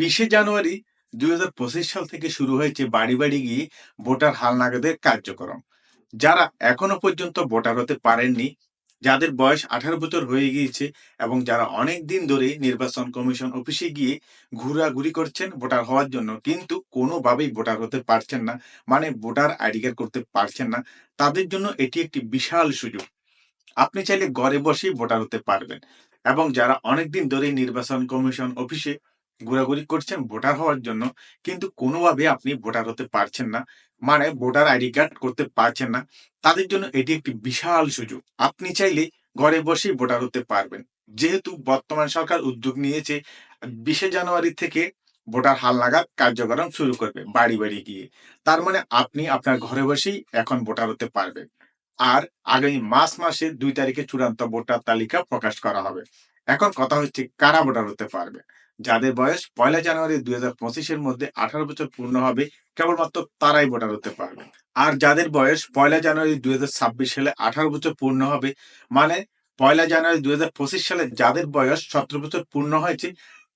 বিশে জানুয়ারি দুই হাজার পঁচিশ সাল থেকে শুরু হয়েছে বাড়ি বাড়ি গিয়ে ভোটার হালনাগাদের কার্যক্রম। যারা এখনও পর্যন্ত ভোটার হতে পারেননি, যাদের বয়স আঠারো বছর হয়ে গিয়েছে এবং যারা অনেক দিন ধরে নির্বাচন কমিশন অফিসে গিয়ে ঘোরাঘুরি করছেন ভোটার হওয়ার জন্য, কিন্তু কোনোভাবেই ভোটার হতে পারছেন না মানে ভোটার আইডি কার্ড করতে পারছেন না, তাদের জন্য এটি একটি বিশাল সুযোগ। আপনি চাইলে ঘরে বসেই ভোটার হতে পারবেন এবং যারা অনেকদিন ধরে নির্বাচন কমিশন অফিসে ঘোরাঘুরি করছেন ভোটার হওয়ার জন্য, কিন্তু কোনোভাবে আপনি ভোটার হতে পারছেন না। মানে ভোটার আইডি কার্ড করতে পারছেন না। তাদের জন্য এটি একটি বিশাল সুযোগ। আপনি চাইলে ঘরে বসেই ভোটার হতে পারবেন। যেহেতু বর্তমান সরকার উদ্যোগ নিয়েছে, বিশে জানুয়ারি থেকে ভোটার হাল হালনাগাদ কার্যক্রম শুরু করবে বাড়ি বাড়ি গিয়ে। তার মানে আপনি আপনার ঘরে বসেই এখন ভোটার হতে পারবেন। আর আগামী মার্চ মাসে দুই তারিখে চূড়ান্ত ভোটার তালিকা প্রকাশ করা হবে। এখন কথা হচ্ছে কারা ভোটার হতে পারবে? যাদের বয়স পয়লা জানুয়ারি দুই হাজার পঁচিশের মধ্যে আঠারো বছর পূর্ণ হবে, কেবলমাত্র তারাই ভোটার হতে পারবে। আর যাদের বয়স পয়লা জানুয়ারি দুই হাজার ছাব্বিশ সালে আঠারো বছর পূর্ণ হবে মানে পয়লা জানুয়ারি দুই হাজার পঁচিশ সালে যাদের বয়স সতেরো বছর পূর্ণ হয়েছে,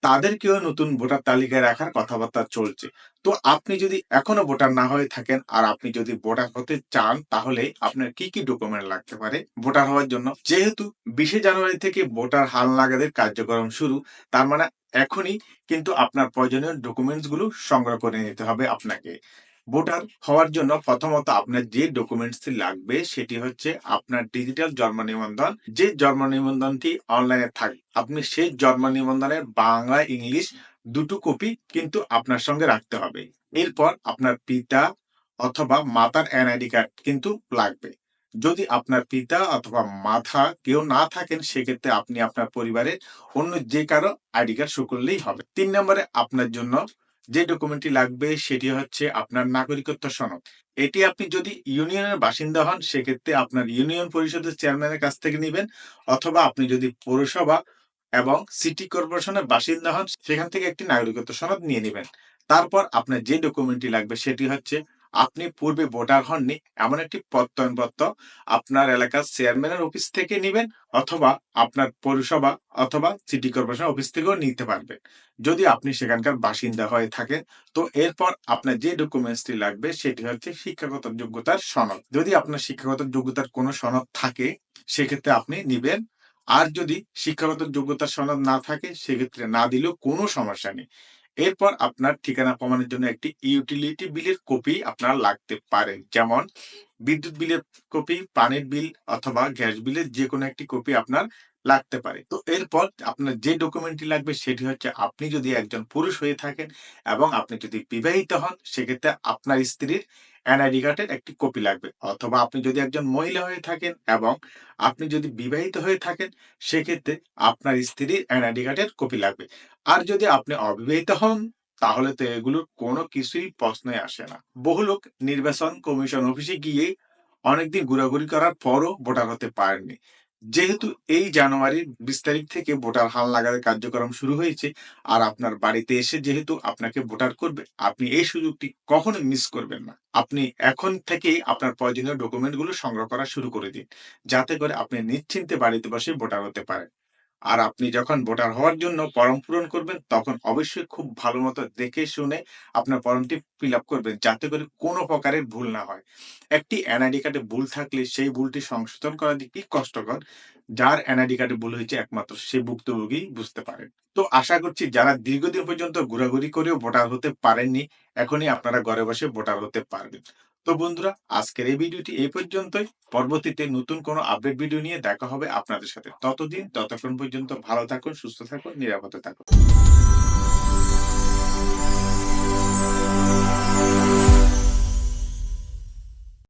তাদেরকেও নতুন ভোটার তালিকায় রাখার কথাবার্তা চলছে। তো আপনি যদি এখনও ভোটার না হয়ে থাকেন আর আপনি যদি ভোটার হতে চান, তাহলে আপনার কি কি ডকুমেন্ট লাগতে পারে ভোটার হওয়ার জন্য? যেহেতু বিশে জানুয়ারি থেকে ভোটার হাল লাগাদের কার্যক্রম শুরু, তার মানে এখনই কিন্তু আপনার প্রয়োজনীয় ডকুমেন্টসগুলো সংগ্রহ করে নিতে হবে আপনাকে। ভোটার হওয়ার জন্য প্রথমত আপনার যে ডকুমেন্টসটি লাগবে সেটি হচ্ছে আপনার ডিজিটাল জন্ম নিবন্ধন। যে জন্ম নিবন্ধনটি অনলাইনে থাকে, আপনি সেই জন্ম নিবন্ধনের বাংলা, ইংলিশ দুটো কপি কিন্তু আপনার সঙ্গে রাখতে হবে। এরপর আপনার পিতা অথবা মাতার এনআইডি কার্ড কিন্তু লাগবে। যদি আপনার পিতা অথবা মাথা কেউ না থাকেন, সেক্ষেত্রে আপনি আপনার পরিবারের অন্য যে কারও আইডি কার্ড শো করলেই হবে। তিন নম্বরে আপনার জন্য যে ডকুমেন্টটি লাগবে, সেটি হচ্ছে আপনার নাগরিকত্ব সনদ। এটি আপনি যদি ইউনিয়নের বাসিন্দা হন, সেক্ষেত্রে আপনার ইউনিয়ন পরিষদের চেয়ারম্যানের কাছ থেকে নেবেন, অথবা আপনি যদি পৌরসভা এবং সিটি কর্পোরেশনের বাসিন্দা হন, সেখান থেকে একটি নাগরিকত্ব সনদ নিয়ে নেবেন। তারপর আপনার যে ডকুমেন্টটি লাগবে, সেটি হচ্ছে আপনি পূর্বে ভোটার হননি, এমন একটি প্রত্যয়নপত্র আপনার এলাকার চেয়ারম্যানের অফিস থেকে নেবেন অথবা আপনার পৌরসভা অথবা সিটি কর্পোরেশন অফিস থেকেও নিতে পারবেন। যদি আপনি সেখানকার বাসিন্দা হয়ে থাকেন, তো এরপর আপনার যে ডকুমেন্টসটি লাগবে সেটি হচ্ছে শিক্ষাগত যোগ্যতার সনদ। যদি আপনার শিক্ষাগত যোগ্যতার কোনো সনদ থাকে, সেক্ষেত্রে আপনি নিবেন। আর যদি শিক্ষাগত যোগ্যতার সনদ না থাকে, সেক্ষেত্রে না দিলেও কোনো সমস্যা নেই। এরপর আপনার ঠিকানা প্রমাণের জন্য একটি ইউটিলিটি বিলের কপি আপনার লাগতে পারে। যেমন বিদ্যুৎ বিলের কপি পানির বিল অথবা গ্যাস বিলের যে কোনো একটি কপি আপনার লাগতে পারে। তো এরপর আপনার যে ডকুমেন্টটি লাগবে সেটি হচ্ছে আপনি যদি একজন পুরুষ হয়ে থাকেন এবং আপনি যদি বিবাহিত হন, সেক্ষেত্রে আপনার স্ত্রীর এনআইডি কার্ডের একটি কপি লাগবে। অথবা আপনি যদি একজন মহিলা হয়ে থাকেন এবং আপনি যদি বিবাহিত হয়ে থাকেন, সেক্ষেত্রে আপনার স্ত্রীর এনআইডি কার্ডের কপি লাগবে। আর যদি আপনি অবিবাহিত হন, তাহলে তো এগুলোর কোনো কিছুই প্রশ্নই আসে না। বহু লোক নির্বাচন কমিশন অফিসে গিয়ে অনেকদিন ঘোরাঘুরি করার পরও ভোটার হতে পারেনি যেহেতু এই জানুয়ারির বিশ তারিখ থেকে ভোটার হাল লাগার কার্যক্রম শুরু হয়েছে আর আপনার বাড়িতে এসে যেহেতু আপনাকে ভোটার করবে, আপনি এই সুযোগটি কখনো মিস করবেন না। আপনি এখন থেকেই আপনার প্রয়োজনীয় ডকুমেন্টগুলো সংগ্রহ করা শুরু করে দিন, যাতে করে আপনি নিশ্চিন্তে বাড়িতে বসে ভোটার হতে পারেন। আর আপনি যখন ভোটার হওয়ার জন্য ফর্ম পূরণ করবেন, তখন অবশ্যই খুব ভালো মতো দেখে শুনে আপনার ফর্মটি ফিল আপ করবেন, যাতে করে কোনো প্রকারের ভুল না হয়। একটি এনআইডি কার্ডে ভুল থাকলে সেই ভুলটি সংশোধন করা দিকে কষ্টকর। যার এনআইডি কার্ডে ভুল হয়েছে একমাত্র সে ভুক্তভোগী বুঝতে পারেন। তো আশা করছি যারা দীর্ঘদিন পর্যন্ত ঘোরাঘুরি করেও ভোটার হতে পারেননি, এখনই আপনারা ঘরে বসে ভোটার হতে পারবেন। তো বন্ধুরা, আজকের এই ভিডিওটি এই পর্যন্তই। পরবর্তীতে নতুন কোনো আপডেট ভিডিও নিয়ে দেখা হবে আপনাদের সাথে। ততদিন, ততক্ষণ পর্যন্ত ভালো থাকুন, সুস্থ থাকুন, নিরাপদে থাকুন।